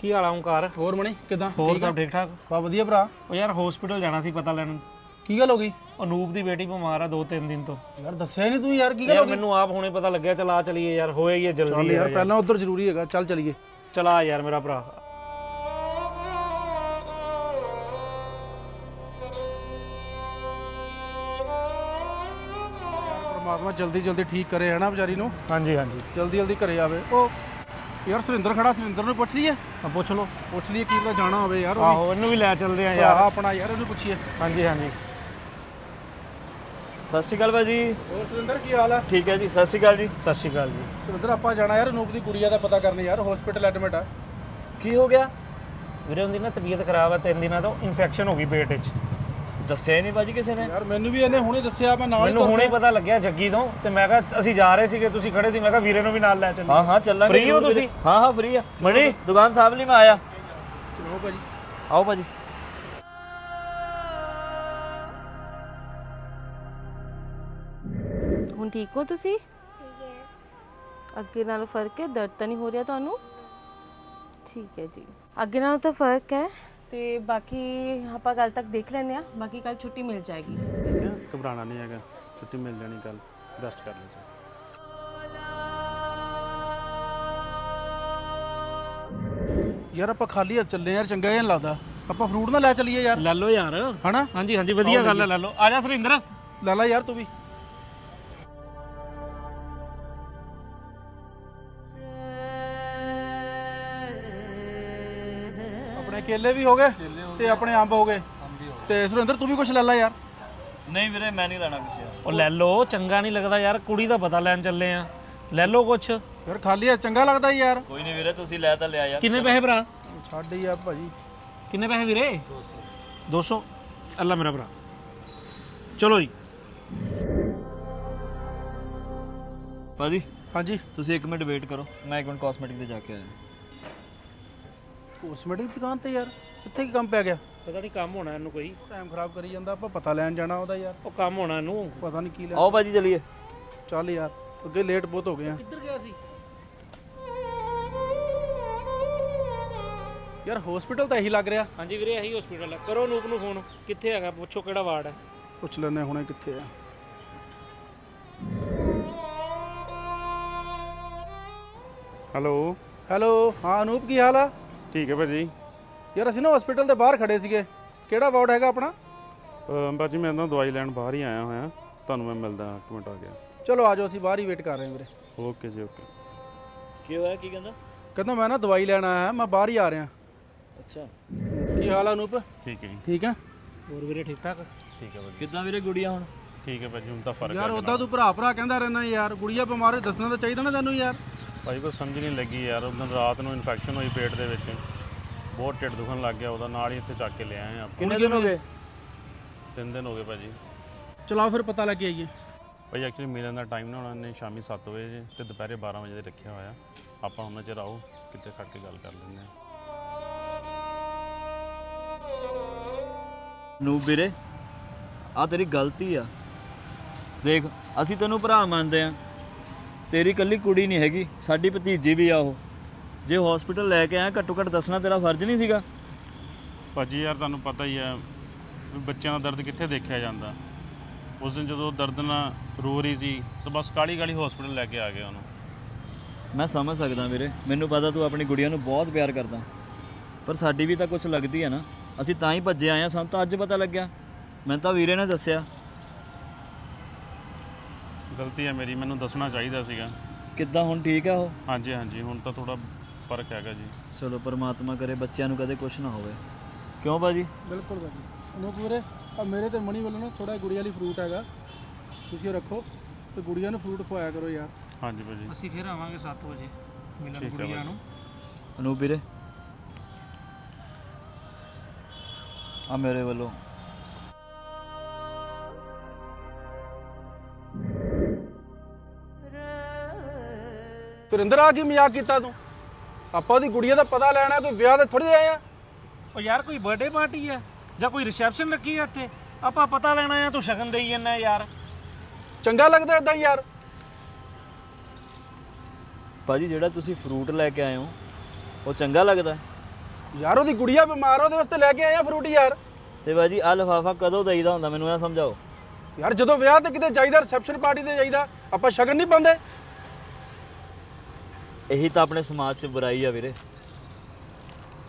ਕੀ ਹਾਲ ਆ ਓਂਕਾਰ? ਹੋਰ ਮਣੀ ਕਿਦਾਂ? ਹੋਰ ਸਭ ਠੀਕ ਠਾਕ? ਬਾ ਵਧੀਆ ਭਰਾ। ਉਹ ਯਾਰ ਹਸਪੀਟਲ ਜਾਣਾ ਸੀ ਪਤਾ ਲੈਣ। ਕੀ ਗੱਲ ਹੋ ਗਈ? ਅਨੂਪ ਦੀ ਬੇਟੀ ਬਿਮਾਰ ਆ ਦੋ ਤਿੰਨ ਦਿਨ ਤੋਂ। ਯਾਰ ਦੱਸਿਆ ਹੀ ਨਹੀਂ ਤੂੰ ਯਾਰ ਕੀ ਗੱਲ ਯਾਰ ਹੋ ਗਈ? ਮੈਨੂੰ ਆਪ ਹੁਣੇ ਪਤਾ ਲੱਗਿਆ ਚਲਾ ਚਲੀਏ ਯਾਰ ਹੋਏ ਹੀ ਆ ਚੱਲ ਜਲਦੀ ਯਾਰ। ਪਹਿਲਾਂ ਉਧਰ ਜ਼ਰੂਰੀ ਹੈਗਾ ਚੱਲ ਚਲੀਏ। ਚਲਾ ਯਾਰ ਮੇਰਾ ਭਰਾ। ਪਰਮਾਤਮਾ ਜਲਦੀ ਜਲਦੀ ਠੀਕ ਕਰੇ ਹੈ ਨਾ ਵਿਚਾਰੀ ਨੂੰ? ਹਾਂਜੀ ਹਾਂਜੀ। ਜਲਦੀ ਜਲਦੀ ਘਰੇ ਆਵੇ। ਉਹ ਯਾਰ ਸੁਰਿੰਦਰ ਖੜਾ ਸੁਰਿੰਦਰ ਨੂੰ ਪੁੱਛ ਲਈਏ? ਆ ਪੁੱਛ ਲਓ। ਪੁੱਛ ਲਈਏ ਕੀ ਪਤਾ ਜਾਣਾ ਹੋਵੇ ਯਾਰ ਉਹ ਆਹੋ ਇਹਨੂੰ ਵੀ ਲੈ ਚੱਲਦੇ ਆ ਯਾਰ। ਆਪਣਾ ਯਾਰ ਇਹਨੂੰ ਪੁੱਛੀਏ। ਹਾਂਜੀ ਹਾਂਜੀ। ਸਤਿ ਸ਼੍ਰੀ ਅਕਾਲ ਭਾਜੀ। ਹੋਰ ਸੁਰਿੰਦਰ ਕੀ ਹਾਲ ਹੈ ਠੀਕ ਹੈ ਜੀ ਸਤਿ ਸ਼੍ਰੀ ਅਕਾਲ ਜੀ। ਸਤਿ ਸ਼੍ਰੀ ਅਕਾਲ ਜੀ। ਸੁਰਿੰਦਰ ਆਪਾਂ ਜਾਣਾ ਯਾਰ ਅਨੂਪ ਦੀ ਕੁੜੀਆ ਦਾ ਪਤਾ ਕਰਨ ਯਾਰ ਹਸਪੀਟਲ ਐਡਮਿਟ ਆ। ਕੀ ਹੋ ਗਿਆ? ਵੀਰੇ ਉਹਦੀ ਨਾ ਤਬੀਅਤ ਖਰਾਬ ਆ ਤਿੰਨ ਦਿਨਾਂ ਤੋਂ ਇਨਫੈਕਸ਼ਨ ਹੋ ਗਈ ਪੇਟ 'ਚ। ਦੱਸਿਆ ਨਹੀਂ ਭਾਜੀ ਕਿਸੇ ਨੇ। ਯਾਰ ਮੈਨੂੰ ਵੀ ਇਹਨੇ ਹੁਣੇ ਦੱਸਿਆ ਮੈਂ ਨਾਲ ਹੀ ਮੈਨੂੰ ਤੁਰ ਹੁਣੇ ਪਿਆ। ਪਤਾ ਲੱਗਿਆ ਜੱਗੀ ਤੋਂ ਤੇ ਮੈਂ ਕਿਹਾ ਅਸੀਂ ਜਾ ਰਹੇ ਸੀਗੇ ਤੁਸੀਂ ਖੜੇ ਸੀ ਮੈਂ ਕਿਹਾ ਵੀਰੇ ਨੂੰ ਵੀ ਨਾਲ ਲੈ ਚੱਲੀਏ। ਹਾਂ ਹਾਂ ਚੱਲਾਂਗੇ Free ਹੋ ਜ਼ਰੂਰ ਵੀਰੇ। ਤੁਸੀਂ? ਹਾਂ ਹਾਂ ਫ੍ਰੀ ਆ। ਮਣੀ ਦੁਕਾਨ ਸਾਹਿਬ ਲਈ ਮੈਂ ਆਇਆ। ਚਲੋ ਭਾਜੀ। ਆਓ ਭਾਜੀ। ਹੁਣ ਠੀਕ ਹੋ ਤੁਸੀਂ? ਅੱਗੇ ਨਾਲੋਂ ਫ਼ਰਕ ਹੈ? ਦਰਦ ਤਾਂ ਨਹੀਂ ਹੋ ਰਿਹਾ ਤੁਹਾਨੂੰ? ਠੀਕ ਹੈ ਜੀ। ਅੱਗੇ ਨਾਲੋਂ ਤਾਂ ਫ਼ਰਕ ਹੈ। ਤੇ ਬਾਕੀ ਆਪਾਂ ਕੱਲ ਤੱਕ ਦੇਖ ਲੈਂਦੇ ਆ ਬਾਕੀ ਕੱਲ ਛੁੱਟੀ ਮਿਲ ਜਾਏਗੀ। ਠੀਕ ਹੈ ਘਬਰਾਣਾ ਨਹੀਂ ਹੈਗਾ ਛੁੱਟੀ ਮਿਲ ਜਾਣੀ ਕੱਲ ਰੈਸਟ ਕਰ ਲੈ ਯਾਰ ਆਪਾਂ ਖਾਲੀ ਹੱਥ ਚੱਲੇ ਯਾਰ ਚੰਗਾ ਜਿਹਾ ਨੀ ਲੱਗਦਾ। ਆਪਾਂ ਫਰੂਟ ਨਾ ਲੈ ਚੱਲੀਏ ਯਾਰ। ਲੈ ਲਓ ਯਾਰ। ਹਨਾ? ਹਾਂਜੀ ਹਾਂਜੀ ਵਧੀਆ ਗੱਲ ਹੈ ਲੈ ਲਓ। ਆ ਜਾ ਸੁਰਿੰਦਰ। ਲੈ ਲੈ ਯਾਰ ਤੂੰ ਵੀ। ਕੇਲੇ ਵੀ ਹੋ ਗਏ ਤੇ ਆਪਣੇ ਅੰਬ ਹੋ ਗਏ। ਤੇ ਸੁਰਿੰਦਰ ਤੂੰ ਵੀ ਕੁਝ ਲੈ ਲੈ ਯਾਰ। ਨਹੀਂ ਵੀਰੇ ਮੈਂ ਨਹੀਂ ਲੈਣਾ ਕੁਛ ਉਹ ਲੈ ਲਓ ਚੰਗਾ ਨਹੀਂ ਲੱਗਦਾ ਯਾਰ ਕੁੜੀ ਦਾ ਪਤਾ ਲੈਣ ਚੱਲੇ ਆ। ਲੈ ਲਓ ਕੁਛ। ਯਾਰ ਖਾਲੀ ਹੱਥ ਚੰਗਾ ਲੱਗਦਾ ਯਾਰ। ਕੋਈ ਨਹੀਂ ਵੀਰੇ ਤੁਸੀਂ ਲੈ ਤਾਂ ਲਿਆ ਯਾਰ। ਕਿੰਨੇ ਪੈਸੇ ਭਰਾ? ਛੱਡ ਯਾਰ ਭਾਜੀ। ਕਿੰਨੇ ਪੈਸੇ ਵੀਰੇ? 200 ਅੱਲਾ ਮੇਰਾ ਭਰਾ। ਚਲੋ ਜੀ। ਭਾਜੀ ਹਾਂਜੀ। ਤੁਸੀਂ 1 ਮਿੰਟ ਵੇਟ ਕਰੋ। ਮੈਂ 1 ਮਿੰਟ ਕਾਸਮੈਟਿਕ ਤੇ ਜਾ ਕੇ ਆਇਆ। ਕੋਸਮੈਟਿਕ ਦੁਕਾਨ ਤੇ ਯਾਰ ਇੱਥੇ ਕੀ ਕੰਮ ਪੈ ਗਿਆ? ਪਤਾ ਨਹੀਂ ਕੰਮ ਹੋਣਾ ਇਹਨੂੰ ਕੋਈ। ਟਾਈਮ ਖਰਾਬ ਕਰੀ ਜਾਂਦਾ ਆਪਾਂ ਪਤਾ ਲੈਣ ਜਾਣਾ ਉਹਦਾ ਯਾਰ। ਉਹ ਕੰਮ ਹੋਣਾ ਇਹਨੂੰ। ਪਤਾ ਨਹੀਂ ਕੀ ਲੈ ਆਓ ਭਾਜੀ ਚਲੀਏ। ਚੱਲ ਯਾਰ ਅੱਗੇ ਲੇਟ ਬਹੁਤ ਹੋ ਗਏ ਆ। ਕਿੱਧਰ ਗਿਆ ਸੀ? ਯਾਰ ਹਸਪੀਟਲ ਤਾਂ ਇਹੀ ਲੱਗ ਰਿਹਾ। ਹਾਂਜੀ ਵੀਰੇ ਇਹੀ ਹਸਪੀਟਲ ਹੈ ਕਰੋ ਨੂਪ ਨੂੰ ਫੋਨ ਕਿੱਥੇ ਹੈਗਾ? ਪੁੱਛੋ ਕਿਹੜਾ ਵਾਰਡ ਹੈ। ਪੁੱਛ ਲੈਨੇ ਹੁਣੇ ਕਿੱਥੇ ਆ। ਹੈਲੋ ਹੈਲੋ ਹਾਂ ਅਨੂਪ ਕੀ ਹਾਲ ਆ? ਠੀਕ ਹੈ ਭਾਜੀ ਯਾਰ ਅਸੀਂ ਨਾ ਹਸਪੀਟਲ ਦੇ ਬਾਹਰ ਖੜੇ ਸੀਗੇ। ਕਿਹੜਾ ਵਾਰਡ ਹੈਗਾ ਆਪਣਾ? ਅਹ ਭਾਜੀ ਮੈਂ ਨਾ ਦਵਾਈ ਲੈਣ ਬਾਹਰ ਹੀ ਆਇਆ ਹੋਇਆ। ਤੁਹਾਨੂੰ ਮੈਂ ਮਿਲਦਾ ਇੱਕ ਮਿੰਟ ਆ ਗਿਆ। ਚਲੋ ਆਜੋ ਅਸੀਂ ਬਾਹਰ ਹੀ ਵੇਟ ਕਰ ਰਹੇ ਹਾਂ ਵੀਰੇ। ਓਕੇ ਜੀ ਓਕੇ ਕੀ ਹੋਇਆ ਕੀ ਕਹਿੰਦਾ? ਕਹਿੰਦਾ ਮੈਂ ਨਾ ਦਵਾਈ ਲੈਣ ਆਇਆ ਮੈਂ ਬਾਹਰ ਹੀ ਆ ਰਿਹਾ। ਅੱਛਾ। ਕੀ ਹਾਲ ਆ ਅਨੂਪ? ਠੀਕ ਹੈ ਜੀ। ਠੀਕ ਆ ਹੋਰ ਵੀਰੇ ਠੀਕ ਠਾਕ? ਠੀਕ ਹੈ ਭਾਜੀ ਕਿੱਦਾਂ ਵੀਰੇ ਗੁੜੀਆ ਹੁਣ? ਠੀਕ ਹੈ ਭਾਜੀ ਹੁਣ ਤਾਂ ਫ਼ਰਕ ਯਾਰ ਉਦਾਂ ਤੂੰ ਭਰਾ ਭਰਾ ਕਹਿੰਦਾ ਰਹਿਣਾ ਯਾਰ। ਗੁੜੀਆ ਬਿਮਾਰ ਹੈ ਦੱਸਣਾ ਤਾਂ ਚਾਹੀਦਾ ਨਾ ਤੈਨੂੰ ਯਾਰ। ਭਾਜੀ ਕੋਈ ਸਮਝ ਨਹੀਂ ਲੱਗੀ ਯਾਰ ਉਦੋਂ ਰਾਤ ਨੂੰ ਇਨਫੈਕਸ਼ਨ ਹੋਈ ਪੇਟ ਦੇ ਵਿੱਚ। ਬਹੁਤ ਢਿੱਡ ਦੁਖਣ ਲੱਗ ਗਿਆ ਉਹਦਾ ਨਾਲ ਹੀ ਇੱਥੇ ਚੱਕ ਕੇ ਲੈ ਆਏ ਆਪਾਂ। ਕਿੰਨੇ ਦਿਨ ਹੋ ਗਏ? ਤਿੰਨ ਦਿਨ ਹੋ ਗਏ ਭਾਜੀ। ਚਲਾਓ ਫਿਰ ਪਤਾ ਲੱਗ ਆਈਏ ਭਾਈ ਐਕਚੁਅਲੀ ਮਿਲਣ ਦਾ ਟਾਈਮ ਨਾ ਉਹਨਾਂ ਨੇ ਸ਼ਾਮੀ 7 ਵਜੇ ਤੇ ਦੁਪਹਿਰੇ 12 ਵਜੇ ਦੇ ਰੱਖਿਆ ਹੋਇਆ। ਆਪਾਂ ਉਹਨਾਂ ਚਿਰ ਆਓ ਕਿਤੇ ਖੜ ਕੇ ਗੱਲ ਕਰ ਲੈਂਦੇ ਹਾਂ। ਨੂੰ ਵੀਰੇ ਆ ਤੇਰੀ ਗਲਤੀ ਆ। ਦੇਖ ਅਸੀਂ ਤੈਨੂੰ ਭਰਾ ਮੰਨਦੇ ਆ ਤੇਰੀ ਕੱਲੀ ਕੁੜੀ ਨਹੀਂ ਹੈਗੀ ਸਾਡੀ ਭਤੀਜੀ ਵੀ ਆ ਉਹ। ਜੇ ਹਸਪੀਟਲ ਲੈ ਕੇ ਆਇਆ ਘੱਟੋ ਘੱਟ ਦੱਸਣਾ ਤੇਰਾ ਫਰਜ਼ ਨਹੀਂ ਸੀਗਾ? ਭਾਜੀ ਯਾਰ ਤੁਹਾਨੂੰ ਪਤਾ ਹੀ ਹੈ ਵੀ ਬੱਚਿਆਂ ਦਾ ਦਰਦ ਕਿੱਥੇ ਦੇਖਿਆ ਜਾਂਦਾ। ਉਸ ਦਿਨ ਜਦੋਂ ਦਰਦ ਨਾਲ ਰੋ ਰਹੀ ਸੀ ਤਾਂ ਬਸ ਕਾਲੀ ਕਾਲੀ ਹਸਪੀਟਲ ਲੈ ਕੇ ਆ ਗਏ ਉਹਨੂੰ। ਮੈਂ ਸਮਝ ਸਕਦਾ ਵੀਰੇ ਮੈਨੂੰ ਪਤਾ ਤੂੰ ਆਪਣੀ ਗੁੜੀਆ ਨੂੰ ਬਹੁਤ ਪਿਆਰ ਕਰਦਾ। ਪਰ ਸਾਡੀ ਵੀ ਤਾਂ ਕੁਝ ਲੱਗਦੀ ਹੈ ਨਾ। ਅਸੀਂ ਤਾਂ ਹੀ ਭੱਜੇ ਆਏ ਆ ਸਾਨੂੰ ਤਾਂ ਅੱਜ ਪਤਾ ਲੱਗਿਆ। ਮੈਂ ਤਾਂ ਵੀਰੇ ਨੇ ਦੱਸਿਆ। ਗਲਤੀ ਹੈ ਮੇਰੀ ਮੈਨੂੰ ਦੱਸਣਾ ਚਾਹੀਦਾ ਸੀਗਾ। ਕਿੱਦਾਂ ਹੁਣ ਠੀਕ ਆ ਉਹ? ਹਾਂਜੀ ਹਾਂਜੀ ਹੁਣ ਤਾਂ ਥੋੜਾ ਫ਼ਰਕ ਹੈਗਾ ਜੀ। ਚਲੋ ਪਰਮਾਤਮਾ ਕਰੇ ਬੱਚਿਆਂ ਨੂੰ ਕਦੇ ਕੁਝ ਨਾ ਹੋਵੇ। ਕਿਉਂ ਬਾਜੀ ਬਿਲਕੁਲ ਭਾਜੀ। ਅਨੂਪ ਵੀਰੇ ਆ ਮੇਰੇ ਤੇ ਮਣੀ ਵੱਲੋਂ ਨਾ ਥੋੜਾ ਗੁੜੀਆ ਲਈ ਫਰੂਟ ਹੈਗਾ। ਤੁਸੀਂ ਰੱਖੋ ਤੇ ਗੁੜੀਆ ਨੂੰ ਫਰੂਟ ਖਵਾਇਆ ਕਰੋ ਯਾਰ। ਹਾਂਜੀ ਭਾਜੀ। ਅਸੀਂ ਫਿਰ ਆਵਾਂਗੇ 7 ਵਜੇ ਮਿਲਣ ਠੀਕ ਹੈ। ਨੂੰ ਅਨੂਪ ਵੀਰੇ? ਆ ਮੇਰੇ ਵੱਲੋਂ ਸੁਰਿੰਦਰ ਆ ਕੀ ਮਜ਼ਾਕ ਕੀਤਾ ਤੂੰ? ਆਪਾਂ ਉਹਦੀ ਗੁੜੀਆ ਦਾ ਪਤਾ ਲੈਣਾ ਕੋਈ ਵਿਆਹ ਤੇ ਥੋੜੀ ਆਏ ਆ। ਉਹ ਯਾਰ ਕੋਈ ਬਰਥਡੇ ਪਾਰਟੀ ਹੈ ਜਾਂ ਕੋਈ ਰਿਸੈਪਸ਼ਨ ਰੱਖੀ ਹੈ ਇੱਥੇ? ਆਪਾਂ ਪਤਾ ਲੈਣਾ ਆ ਤੂੰ ਸ਼ਗਨ ਦੇਈ ਜਾਂਦਾ ਯਾਰ। ਚੰਗਾ ਲੱਗਦਾ ਇਦਾਂ ਯਾਰ। ਭਾਜੀ ਜਿਹੜਾ ਤੁਸੀਂ ਫਰੂਟ ਲੈ ਕੇ ਆਏ ਹੋ ਉਹ ਚੰਗਾ ਲੱਗਦਾ। ਯਾਰ ਉਹਦੀ ਗੁੜੀਆ ਬਿਮਾਰ ਆ ਉਹਦੇ ਵਾਸਤੇ ਲੈ ਕੇ ਆਇਆ ਫਰੂਟ ਯਾਰ। ਤੇ ਬਾਜੀ ਆ ਲਿਫਾਫਾ ਕਦੋਂ ਦਈਦਾ ਹੁੰਦਾ? ਮੈਨੂੰ ਇਹ ਸਮਝਾਓ। ਯਾਰ ਜਦੋਂ ਵਿਆਹ ਤੇ ਕਿਤੇ ਜਾਈਦਾ ਰਿਸੈਪਸ਼ਨ ਪਾਰਟੀ ਤੇ ਜਾਈਦਾ ਆਪਾਂ ਸ਼ਗਨ ਨਹੀਂ ਪਾਉਂਦੇ। ਇਹੀ ਤਾਂ ਆਪਣੇ ਸਮਾਜ 'ਚ ਬੁਰਾਈ ਆ ਵੀਰੇ।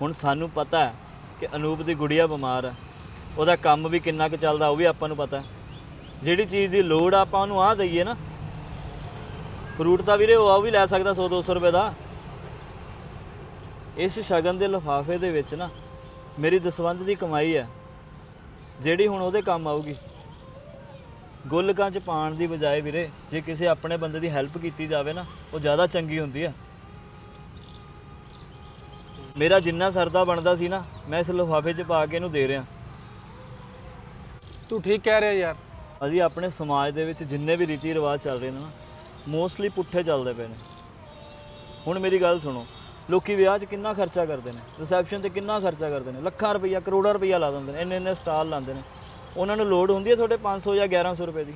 ਹੁਣ ਸਾਨੂੰ ਪਤਾ ਹੈ ਕਿ ਅਨੂਪ ਦੀ ਗੁੜੀਆ ਬਿਮਾਰ ਹੈ। ਉਹਦਾ ਕੰਮ ਵੀ ਕਿੰਨਾ ਕੁ ਚੱਲਦਾ ਉਹ ਵੀ ਆਪਾਂ ਨੂੰ ਪਤਾ ਜਿਹੜੀ ਚੀਜ਼ ਦੀ ਲੋੜ ਆ, ਆਪਾਂ ਉਹਨੂੰ ਆਹ ਦਈਏ ਨਾ। ਫਰੂਟ ਤਾਂ ਵੀਰੇ ਉਹ ਆ ਵੀ ਲੈ ਸਕਦਾ 100 200 ਰੁਪਏ ਦਾ। ਇਸ ਸ਼ਗਨ ਦੇ ਲਿਫਾਫੇ ਦੇ ਵਿੱਚ ਨਾ ਮੇਰੀ ਦਸਵੰਧ ਦੀ ਕਮਾਈ ਹੈ। ਜਿਹੜੀ ਹੁਣ ਉਹਦੇ ਕੰਮ ਆਊਗੀ। ਗੁੱਲਕਾਂ 'ਚ ਪਾਣ ਦੀ ਬਜਾਏ ਵੀਰੇ, ਜੇ ਕਿਸੇ ਆਪਣੇ ਬੰਦੇ ਦੀ ਹੈਲਪ ਕੀਤੀ ਜਾਵੇ ਨਾ, ਉਹ ਜ਼ਿਆਦਾ ਚੰਗੀ ਹੁੰਦੀ ਆ ਮੇਰਾ ਜਿੰਨਾ ਸਰਦਾ ਬਣਦਾ ਸੀ ਨਾ ਮੈਂ ਇਸ ਲਿਫਾਫੇ 'ਚ ਪਾ ਕੇ ਇਹਨੂੰ ਦੇ ਰਿਹਾ। ਤੂੰ ਠੀਕ ਕਹਿ ਰਿਹਾ ਯਾਰ। ਅਸੀਂ ਆਪਣੇ ਸਮਾਜ ਦੇ ਵਿੱਚ ਜਿੰਨੇ ਵੀ ਰੀਤੀ ਰਿਵਾਜ ਚੱਲ ਰਹੇ ਨੇ ਨਾ ਮੋਸਟਲੀ ਪੁੱਠੇ ਚੱਲਦੇ ਪਏ ਨੇ। ਹੁਣ ਮੇਰੀ ਗੱਲ ਸੁਣੋ ਲੋਕੀ ਵਿਆਹ 'ਚ ਕਿੰਨਾ ਖਰਚਾ ਕਰਦੇ ਨੇ ਰਿਸੈਪਸ਼ਨ ਤੇ ਕਿੰਨਾ ਖਰਚਾ ਕਰਦੇ ਨੇ ਲੱਖਾਂ ਰੁਪਈਆ ਕਰੋੜਾਂ ਰੁਪਈਆ ਲਾ ਦਿੰਦੇ ਨੇ ਇੰਨੇ ਇੰਨੇ ਸਟਾਲ ਲਾਉਂਦੇ ਨੇ। ਉਹਨਾਂ ਨੂੰ ਲੋੜ ਹੁੰਦੀ ਹੈ ਤੁਹਾਡੇ 500 ਜਾਂ 1100 ਰੁਪਏ ਦੀ।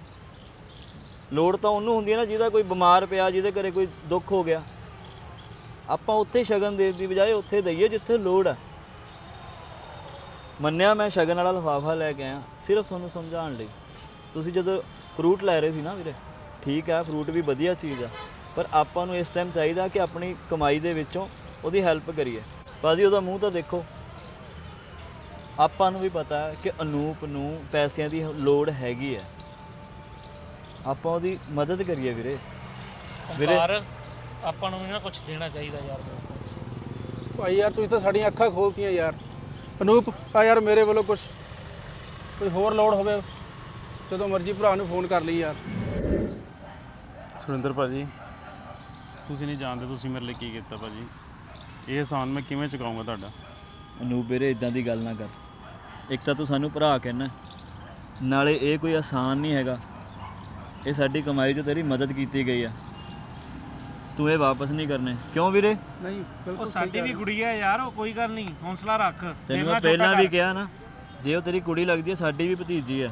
ਲੋੜ ਤਾਂ ਉਹਨੂੰ ਹੁੰਦੀ ਹੈ ਨਾ ਜਿਹਦਾ ਕੋਈ ਬਿਮਾਰ ਪਿਆ ਜਿਹਦੇ ਘਰੇ ਕੋਈ ਦੁੱਖ ਹੋ ਗਿਆ। ਆਪਾਂ ਉੱਥੇ ਸ਼ਗਨ ਦੇਣ ਦੀ ਬਜਾਏ ਉੱਥੇ ਦਈਏ ਜਿੱਥੇ ਲੋੜ ਹੈ ਮੰਨਿਆ ਮੈਂ ਸ਼ਗਨ ਵਾਲਾ ਲਫ਼ਾਫਾ ਲੈ ਕੇ ਆਇਆ, ਸਿਰਫ ਤੁਹਾਨੂੰ ਸਮਝਾਉਣ ਲਈ। ਤੁਸੀਂ ਜਦੋਂ ਫਰੂਟ ਲੈ ਰਹੇ ਸੀ ਨਾ ਵੀਰੇ, ਠੀਕ ਹੈ ਫਰੂਟ ਵੀ ਵਧੀਆ ਚੀਜ਼ ਆ, ਪਰ ਆਪਾਂ ਨੂੰ ਇਸ ਟਾਈਮ ਚਾਹੀਦਾ ਕਿ ਆਪਣੀ ਕਮਾਈ ਦੇ ਵਿੱਚੋਂ ਉਹਦੀ ਹੈਲਪ ਕਰੀਏ। ਭਾਜੀ, ਉਹਦਾ ਮੂੰਹ ਤਾਂ ਦੇਖੋ। ਆਪਾਂ ਨੂੰ ਵੀ ਪਤਾ ਹੈ ਕਿ ਅਨੂਪ ਨੂੰ ਪੈਸਿਆਂ ਦੀ ਲੋੜ ਹੈਗੀ ਹੈ ਆਪਾਂ ਉਹਦੀ ਮਦਦ ਕਰੀਏ ਵੀਰੇ। ਵੀਰੇ ਆਪਾਂ ਨੂੰ ਨਾ ਕੁਝ ਦੇਣਾ ਚਾਹੀਦਾ ਯਾਰ ਭਾਈ ਯਾਰ ਤੁਸੀਂ ਤਾਂ ਸਾਡੀਆਂ ਅੱਖਾਂ ਖੋਲਤੀਆਂ ਯਾਰ। ਅਨੂਪ ਆ ਯਾਰ ਮੇਰੇ ਵੱਲੋਂ ਕੁਝ ਕੋਈ ਹੋਰ ਲੋੜ ਹੋਵੇ ਜਦੋਂ ਮਰਜ਼ੀ ਭਰਾ ਨੂੰ ਫੋਨ ਕਰ ਲਈ ਯਾਰ। ਸੁਰਿੰਦਰ ਭਾਜੀ ਤੁਸੀਂ ਨਹੀਂ ਜਾਣਦੇ ਤੁਸੀਂ ਮੇਰੇ ਲਈ ਕੀ ਕੀਤਾ ਭਾਜੀ। ਇਹ ਆਸਾਨ ਮੈਂ ਕਿਵੇਂ ਚੁਕਾਊਂਗਾ ਤੁਹਾਡਾ? ਅਨੂਪ ਵੀਰੇ ਇਦਾਂ ਦੀ ਗੱਲ ਨਾ ਕਰ। ਇੱਕ ਤਾਂ ਤੂੰ ਸਾਨੂੰ ਭਰਾ ਕਹਿਣਾ। ਨਾਲੇ ਇਹ ਕੋਈ ਆਸਾਨ ਨਹੀਂ ਹੈਗਾ। ਇਹ ਸਾਡੀ ਕਮਾਈ 'ਚ ਤੇਰੀ ਮਦਦ ਕੀਤੀ ਗਈ ਆ। ਤੂੰ ਇਹ ਵਾਪਸ ਨਹੀਂ ਕਰਨੇ। ਕਿਉਂ ਵੀਰੇ? ਨਹੀਂ ਉਹ ਬਿਲਕੁਲ ਸਾਡੀ ਵੀ ਗੁੜੀ ਹੈ। ਯਾਰ ਉਹ ਕੋਈ ਗੱਲ ਨਹੀਂ ਹੌਸਲਾ ਰੱਖ। ਤੈਨੂੰ ਮੈਂ ਪਹਿਲਾਂ ਵੀ। ਕਿਹਾ ਨਾ ਜੇ ਉਹ ਤੇਰੀ ਕੁੜੀ ਲੱਗਦੀ ਹੈ ਸਾਡੀ ਵੀ ਭਤੀਜੀ ਹੈ।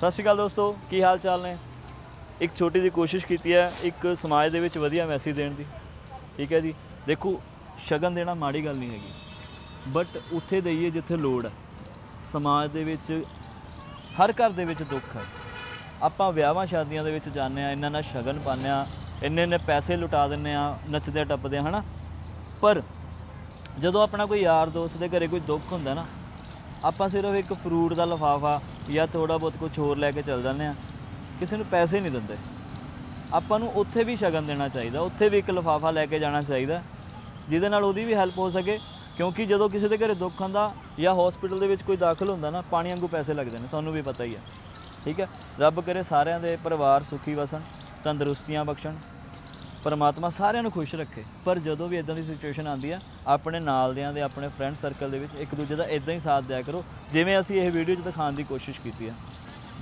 ਸਤਿ ਸ਼੍ਰੀ ਅਕਾਲ ਦੋਸਤੋ ਕੀ ਹਾਲ ਚਾਲ ਨੇ? ਇੱਕ ਛੋਟੀ ਜਿਹੀ ਕੋਸ਼ਿਸ਼ ਕੀਤੀ ਹੈ ਇੱਕ ਸਮਾਜ ਦੇ ਵਿੱਚ ਵਧੀਆ ਮੈਸੇਜ ਦੇਣ ਦੀ। ਠੀਕ ਹੈ ਜੀ? ਦੇਖੋ ਸ਼ਗਨ ਦੇਣਾ ਮਾੜੀ ਗੱਲ ਨਹੀਂ ਹੈਗੀ। ਬਟ ਉੱਥੇ ਦਈਏ ਜਿੱਥੇ ਲੋੜ ਹੈ। ਸਮਾਜ ਦੇ ਵਿੱਚ ਹਰ ਘਰ ਦੇ ਵਿੱਚ ਦੁੱਖ ਹੈ। ਆਪਾਂ ਵਿਆਹਾਂ ਸ਼ਾਦੀਆਂ ਦੇ ਵਿੱਚ ਜਾਂਦੇ ਆ ਇਹਨਾਂ ਨਾਲ ਸ਼ਗਨ ਪਾਉਂਦੇ ਆ ਇੰਨੇ ਇੰਨੇ ਪੈਸੇ ਲੁਟਾ ਦਿੰਨੇ ਆ ਨੱਚਦੇ ਟੱਪਦੇ ਆ, ਹਨਾ? ਪਰ ਜਦੋਂ ਆਪਣਾ ਕੋਈ ਯਾਰ ਦੋਸਤ ਦੇ ਘਰੇ ਕੋਈ ਦੁੱਖ ਹੁੰਦਾ ਨਾ ਆਪਾਂ ਸਿਰਫ ਇੱਕ ਫਰੂਟ ਦਾ ਲਿਫਾਫਾ ਜਾਂ ਥੋੜਾ ਬਹੁਤ ਕੁਝ ਹੋਰ ਲੈ ਕੇ ਚੱਲ ਜਾਂਦੇ ਆ ਕਿਸੇ ਨੂੰ ਪੈਸੇ ਨਹੀਂ ਦਿੰਦੇ। ਆਪਾਂ ਨੂੰ ਉੱਥੇ ਵੀ ਸ਼ਗਨ ਦੇਣਾ ਚਾਹੀਦਾ, ਉੱਥੇ ਵੀ ਇੱਕ ਲਿਫਾਫਾ ਲੈ ਕੇ ਜਾਣਾ ਚਾਹੀਦਾ, ਜਿਹਦੇ ਨਾਲ ਉਹਦੀ ਵੀ ਹੈਲਪ ਹੋ ਸਕੇ, ਕਿਉਂਕਿ ਜਦੋਂ ਕਿਸੇ ਦੇ ਘਰੇ ਦੁੱਖ ਹੁੰਦਾ ਜਾਂ ਹਸਪੀਟਲ ਦੇ ਵਿੱਚ ਕੋਈ ਦਾਖਲ ਹੁੰਦਾ ਨਾ, ਪਾਣੀ ਵਾਂਗੂ ਪੈਸੇ ਲੱਗਦੇ ਨੇ, ਤੁਹਾਨੂੰ ਵੀ ਪਤਾ ਹੀ ਹੈ। ਠੀਕ ਹੈ? ਰੱਬ ਕਰੇ ਸਾਰਿਆਂ ਦੇ ਪਰਿਵਾਰ ਸੁਖੀ ਵਸਣ, ਤੰਦਰੁਸਤੀਆਂ ਬਖਸ਼ਣ ਪਰਮਾਤਮਾ ਸਾਰਿਆਂ ਨੂੰ ਖੁਸ਼ ਰੱਖੇ। ਪਰ ਜਦੋਂ ਵੀ ਇਦਾਂ ਦੀ ਸਿਚੁਏਸ਼ਨ ਆਉਂਦੀ ਆ ਆਪਣੇ ਨਾਲ ਦਿਆਂ ਦੇ ਆਪਣੇ ਫਰੈਂਡ ਸਰਕਲ ਦੇ ਵਿੱਚ ਇੱਕ ਦੂਜੇ ਦਾ ਇਦਾਂ ਹੀ ਸਾਥ ਦਿਆ ਕਰੋ ਜਿਵੇਂ ਅਸੀਂ ਇਹ ਵੀਡੀਓ 'ਚ ਦਿਖਾਉਣ ਦੀ ਕੋਸ਼ਿਸ਼ ਕੀਤੀ ਆ।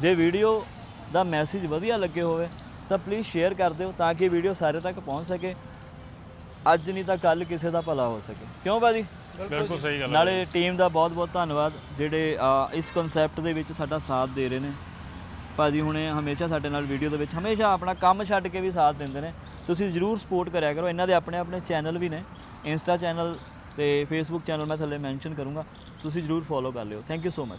ਜੇ ਵੀਡੀਓ ਦਾ ਮੈਸੇਜ ਵਧੀਆ ਲੱਗੇ ਹੋਵੇ ਤਾਂ ਪਲੀਜ਼ ਸ਼ੇਅਰ ਕਰ ਦਿਓ ਤਾਂ ਕਿ ਵੀਡੀਓ ਸਾਰੇ ਤੱਕ ਪਹੁੰਚ ਸਕੇ। ਅੱਜ ਨਹੀਂ ਤਾਂ ਕੱਲ ਕਿਸੇ ਦਾ ਭਲਾ ਹੋ ਸਕੇ। ਕਿਉਂ ਬਾਜੀ ਬਿਲਕੁਲ ਸਹੀ ਗੱਲ ਹੈ ਨਾਲੇ ਟੀਮ ਦਾ ਬਹੁਤ-ਬਹੁਤ ਧੰਨਵਾਦ ਜਿਹੜੇ ਇਸ ਕਨਸੈਪਟ ਦੇ ਵਿੱਚ ਸਾਡਾ ਸਾਥ ਦੇ ਰਹੇ ਨੇ। ਭਾਜੀ ਹੁਣੇ ਹਮੇਸ਼ਾ ਸਾਡੇ ਨਾਲ ਵੀਡੀਓ ਦੇ ਵਿੱਚ ਹਮੇਸ਼ਾ ਆਪਣਾ ਕੰਮ ਛੱਡ ਕੇ ਵੀ ਸਾਥ ਦਿੰਦੇ ਨੇ। ਤੁਸੀਂ ਜਰੂਰ ਸਪੋਰਟ ਕਰਿਆ ਕਰੋ। ਇਹਨਾਂ ਦੇ ਆਪਣੇ ਆਪਣੇ ਚੈਨਲ ਵੀ ਨੇ। ਇੰਸਟਾ ਚੈਨਲ ਤੇ ਫੇਸਬੁੱਕ ਚੈਨਲ ਮੈਂ ਥੱਲੇ ਮੈਂਸ਼ਨ ਕਰੂੰਗਾ। ਤੁਸੀਂ ਜਰੂਰ ਫੋਲੋ ਕਰ ਲਿਓ। Thank you so much